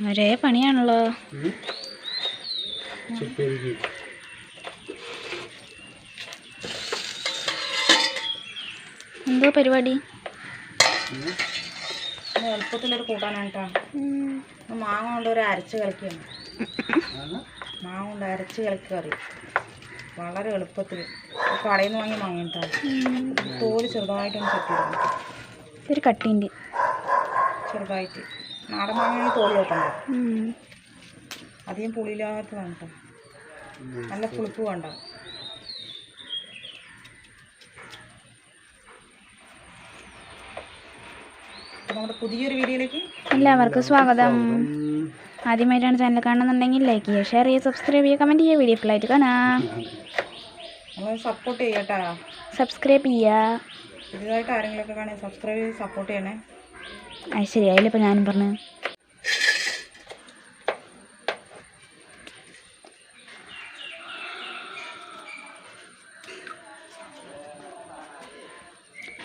ഒരേ പണിയാണല്ലോ. എന്തോ പരിപാടി? എളുപ്പത്തിലൊരു കൂട്ടാനാണ് കേട്ടോ മാങ്ങ കൊണ്ട് ഒരു അരച്ച് കളിക്കുകയാണ് മാങ്ങ? കൊണ്ട് അരച്ച് കളിക്കുക അറിയും വളരെ എളുപ്പത്തിൽ കടയിൽ നിന്ന് വാങ്ങി മാങ്ങ കേട്ടോ തോൽ ചെറുതായിട്ടൊന്ന് ചെത്തി ഇടണം ഒരു കട്ടിന്റെ. ചെറുതായിട്ട്. നാടൻ മാങ്ങയാണ് തോളി വെക്കുന്നത് അധികം പുളിയില്ലാത്തതാണ് കേട്ടോ നല്ല പുളിപ്പ് വേണ്ട. നമ്മുടെ പുതിയൊരു വീഡിയോയിലേക്ക് എല്ലാവർക്കും സ്വാഗതം. ആദ്യമായിട്ടാണ് ചാനൽ കാണുന്നുണ്ടെങ്കിൽ ലൈക്ക് ചെയ്യുക ഷെയർ ചെയ്യുക സബ്സ്ക്രൈബ് ചെയ്യുക കമന്റ് ചെയ്യുക വീഡിയോ ഫുള്ളായിട്ട് കാണാം. നമ്മൾ സപ്പോർട്ട് ചെയ്യട്ടാ. സബ്സ്ക്രൈബ് ചെയ്യുക. പുതിയതായിട്ട് ആരെങ്കിലുമൊക്കെ കാണാൻ സബ്സ്ക്രൈബ് ചെയ്ത് സപ്പോർട്ട് ചെയ്യണേ. അത് ശരി അതിലിപ്പോൾ ഞാനും പറഞ്ഞു.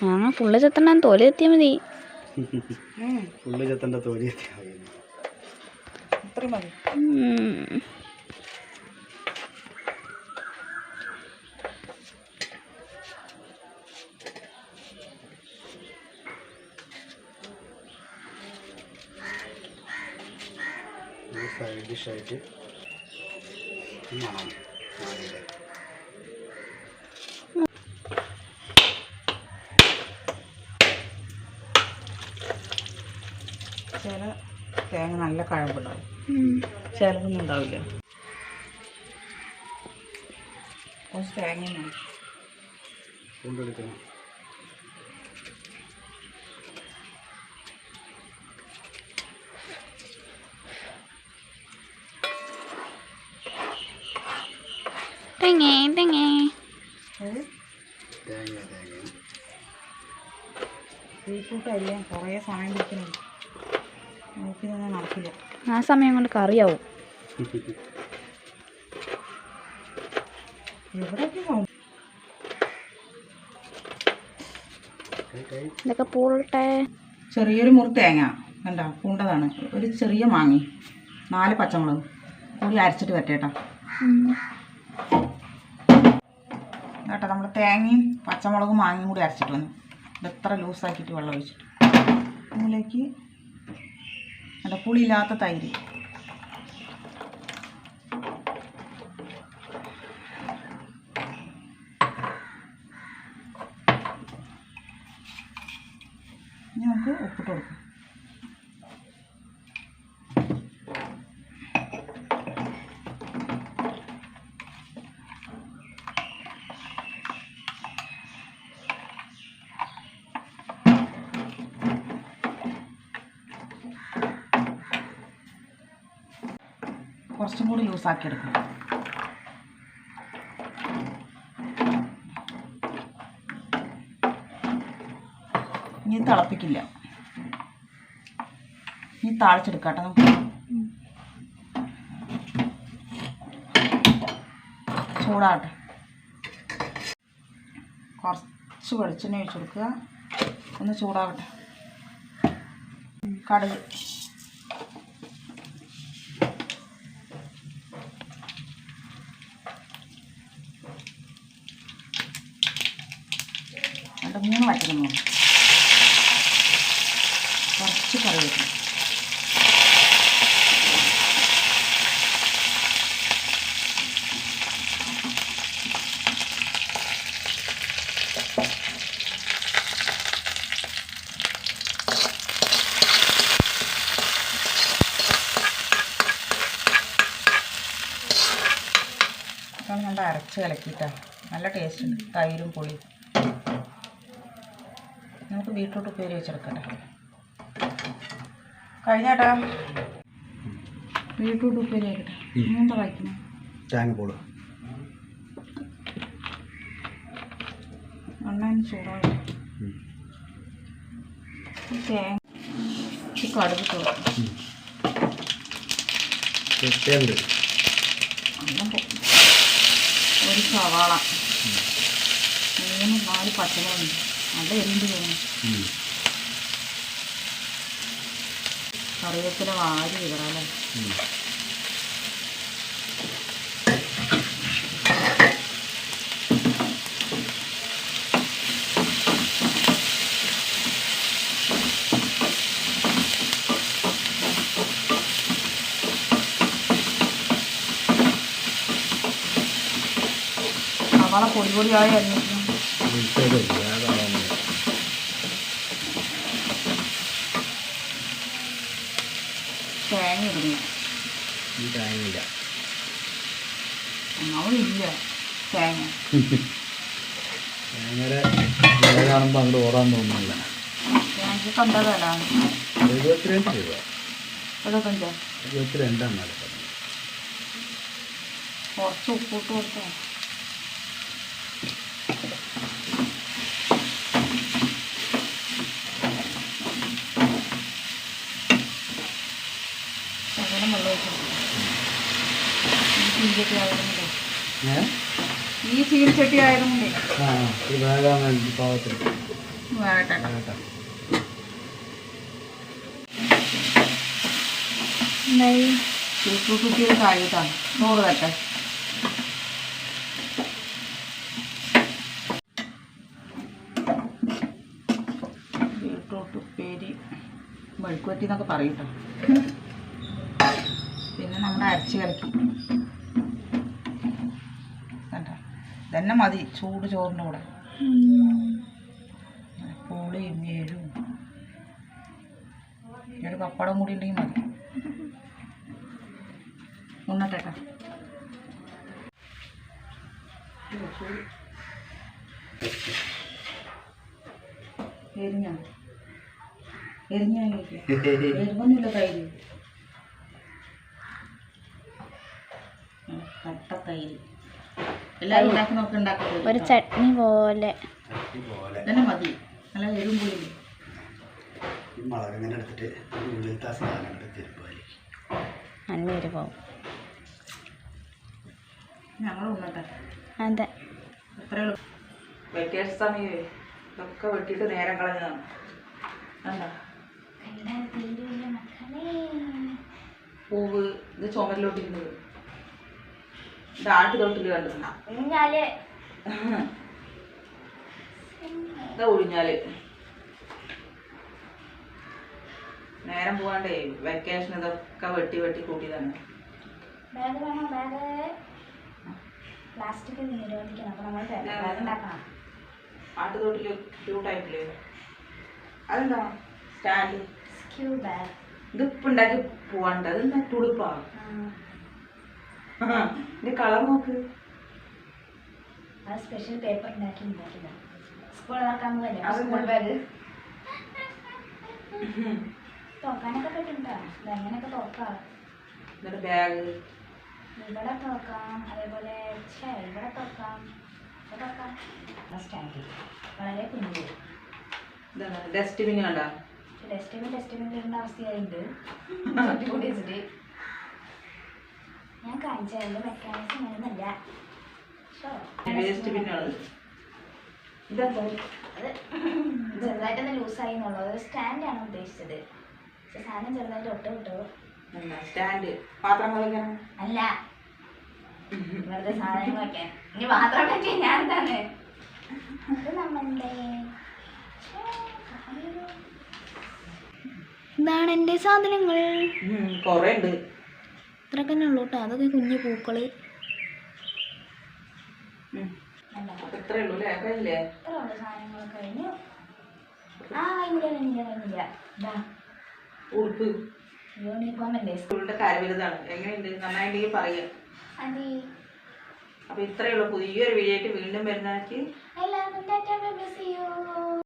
ആ ഫുള്ള് ചെത്തണം തോൽ എത്തിയാൽ മതി. ഫുള്ള് ചെത്തന്റെ തോൽ എത്തിയാൽ മതി. സൈഡ് ഡിഷായിട്ട് മണം. ചില തേങ്ങ നല്ല കഴമ്പുണ്ടാവും. ചിലതൊന്നും ഉണ്ടാവില്ല. കുറച്ച് തേങ്ങ കൊണ്ടെടുക്കണം. തെങ്ങേ തെങ്ങേ തേങ്ങ തേങ്ങ ബീറ്റ്റൂട്ട് അരിയാൻ കുറേ സമയം പിടിക്കുന്നുണ്ട് നോക്കി നിന്നാൽ നടക്കില്ല. ആ സമയം കൊണ്ട് കറിയാവും. ഇതൊക്കെ പൂളട്ടെ. ചെറിയൊരു മുറി തേങ്ങ. കണ്ട? പൂണ്ടതാണ്. ഒരു ചെറിയ മാങ്ങി. നാല് പച്ചമുളക്. കൂടി അരച്ചിട്ട് വരട്ടേട്ടാ കേട്ടോ നമ്മൾ തേങ്ങയും പച്ചമുളകും മാങ്ങയും കൂടി അരച്ചിട്ട് വന്നു. ഇത് ലൂസാക്കിയിട്ട് വെള്ളം ഒഴിച്ചിട്ട്. അതിലേക്ക് നല്ല പുളിയില്ലാത്ത തൈര്. ഇനി നമുക്ക് ഉപ്പിട്ട് കൊടുക്കാം. കുറച്ചും കൂടി ലൂസാക്കി എടുക്കണം. ഇനി തിളപ്പിക്കില്ല. ഇനി താളിച്ചെടുക്കാട്ടോ നമുക്ക്. ചൂടാകട്ടെ. കുറച്ച് വെളിച്ചെണ്ണ ഒഴിച്ചെടുക്കുക ഒന്ന് ചൂടാവട്ടെ കടുക്. മൂന്ന് വറ്റലും കുറച്ച് കറി നമ്മൾ അരച്ച് കലക്കിയിട്ടാണ് നല്ല ടേസ്റ്റ് ഉണ്ട്. തൈരും പുളിയും. ബീട്രൂട്ട് ഉപ്പേരി വെച്ചെടുക്കട്ടെ. കഴിഞ്ഞേട്ടാ. ബീട്രൂട്ട് ഉപ്പേരി ആക്കട്ടെ. എന്താ കഴിക്കുന്നത് തേങ്ങ പോൾ. എണ്ണ ചൂടാവും തേങ്ങ കടുക് ഒരു സവാള. മൂന്ന് നാല് പച്ചമുളകുണ്ട് നല്ല എരിണ്ട് തോന്നുന്നു കറിവേപ്പില വാരി ഉം. സവാള പൊടി പൊടിയായി തേങ്ങ ഇടുന്നു ഈ തേങ്ങയില്ല. അവളില്ല തേങ്ങ. തേങ്ങയുടെ വില കാണുമ്പോൾ അങ്ങോട്ട് ഓടാൻ തോന്നുന്നില്ല. തേങ്ങയ്ക്ക് എന്താ വില? എഴുപത്തിരണ്ട് രൂപ. എഴുപത്തഞ്ചോ എഴുപത്തിരണ്ടാണ് പറഞ്ഞത്. കുറച്ച് ഉപ്പിട്ട് കൊടുത്തോ ശകലം വെള്ളം ഒഴിച്ചു ഈ ചീഞ്ചട്ടി ആയതുകൊണ്ടേ. ഈ ചീനച്ചട്ടി ആയതുകൊണ്ട് വേട്ടെ കേട്ടോ. എന്തായി? ബീട്രൂട്ട് കുട്ടിയുടെ കായിട്ടാണ് നൂറ് തട്ടെ ബീട്രൂട്ട് ഉപ്പേരി മെഴുക്കുവറ്റി എന്നൊക്കെ പറയട്ടോ പിന്നെ നമ്മുടെ അരച്ച് കണ്ട ഇതന്നെ മതി ചൂട് ചോറിന്റെ കൂടെ. പുളിയും എരും ഒരു പപ്പടം കൂടി ഉണ്ടെങ്കിൽ മതി. ഉണ്ണട്ടെ എരിഞ്ഞോ? എരിഞ്ഞോ എരിവൊന്നുമില്ല തൈര്. ഉം, കട്ട തൈര് എല്ലാവരും ഉണ്ടാക്കി നോക്കി ഉണ്ടാക്കി ഒരു ചട്നി പോലെ. പോലെ. തന്നെ മതി. നല്ല എരിവും പുളിയില്ലേ ഈ മുളക് ഇങ്ങനെ എടുത്തിട്ട് ഈ ഉള്ളിലത്തെ ആ സാധനം എടുത്ത് തിരുപ്പാലി നല്ല ഒരു പോവും ഞങ്ങൾ ഉണ്ണട്ടെ. അതെ. വെക്കേഷൻ സമയമേ ഇതൊക്കെ വെട്ടിയിട്ട് നേരം കളഞ്ഞതാണ്. പൂവ് ഇത് ചുമരിലോട്ടിരുന്നത് ഇത് തൊട്ടിൽ ഇതാ ഒഴിഞ്ഞാൽ നേരം പോവാണ്ടേ വെക്കേഷൻ ഇതൊക്കെ വെട്ടി വെട്ടി കൂട്ടിയതാണ് ബാഗ് വേണോ? ബാഗ്. പ്ലാസ്റ്റിക് നിരോധിക്കണം നമ്മൾ ബാഗ് ഉണ്ടാക്കണം. അതെന്താ? സ്റ്റാൻഡ് സ്ക്യൂ ബാഗ് ഇത് ഇപ്പം ഉണ്ടാക്കി പോവാണ്ട്. അതെന്താ? തുടുപ്പാ. ഇതിന്റെ കളർ നോക്ക്. ആ സ്പെഷ്യൽ പേപ്പർ ഉണ്ടാക്കി ഉണ്ടാക്കിയതാണ് സ്കൂൾ അതെന്താ? സ്കൂൾ ബാഗ് തുറക്കാനൊക്കെ പറ്റുണ്ടോ ഇതെങ്ങനെയൊക്കെ തുറക്കാം? എന്നിട്ട് ബാഗ് ഇവിടെ തുറക്കാം. അതേപോലെ ഛേ, ഇവിടെ തുറക്കാം. ഇവിടെ തുറക്കാം. സ്റ്റാൻഡ് വളരെ കുഞ്ഞു. ഇതാണ്. ഡസ്റ്റ്ബിൻ കണ്ട? ഡസ്റ്റ്ബിൻ ഡസ്റ്റ്ബിൻ ഇടേണ്ട അവസ്ഥയായിട്ടുണ്ട് കൂടി വെച്ചിട്ട് ഞാൻ അങ്ങനെയൊന്നുമല്ല വേസ്റ്റ് ബിന്നാണ് ഇതെന്താ അത് ചെറുതായിട്ടൊന്ന് ലൂസായി എന്നുള്ളത് സ്റ്റാൻഡാണ് ഉദ്ദേശിച്ചത്. പക്ഷെ സാധനം ചെറുതായിട്ട് ഒട്ട് വിട്ടു സ്റ്റാൻഡ് പാത്രം കളിക്കണം അല്ല. വെറുതെ സാധനങ്ങൾ വെക്കാൻ ഇനി പറ്റിയ ഞാൻ തന്നെ. അത് നമ്മളുടെ ഇതാണ് എന്റെ സാധനങ്ങൾ. കൊറേ ഉണ്ട്. ഇത്രയൊക്കെ തന്നെ ഉള്ളൂ കേട്ടോ അതൊക്കെ കുഞ്ഞു പൂക്കൾ സാധനങ്ങളൊക്കെ കഴിഞ്ഞു. ആ കഴിഞ്ഞില്ല കഴിഞ്ഞില്ല കഴിഞ്ഞില്ല ഉടുപ്പ് സ്കൂളിന്റെ എങ്ങനെയുണ്ട്? അതെ. അപ്പൊ പുതിയൊരു വീഡിയോ ആയിട്ട് വീണ്ടും വരുന്നതാക്കി എല്ലാവർക്കും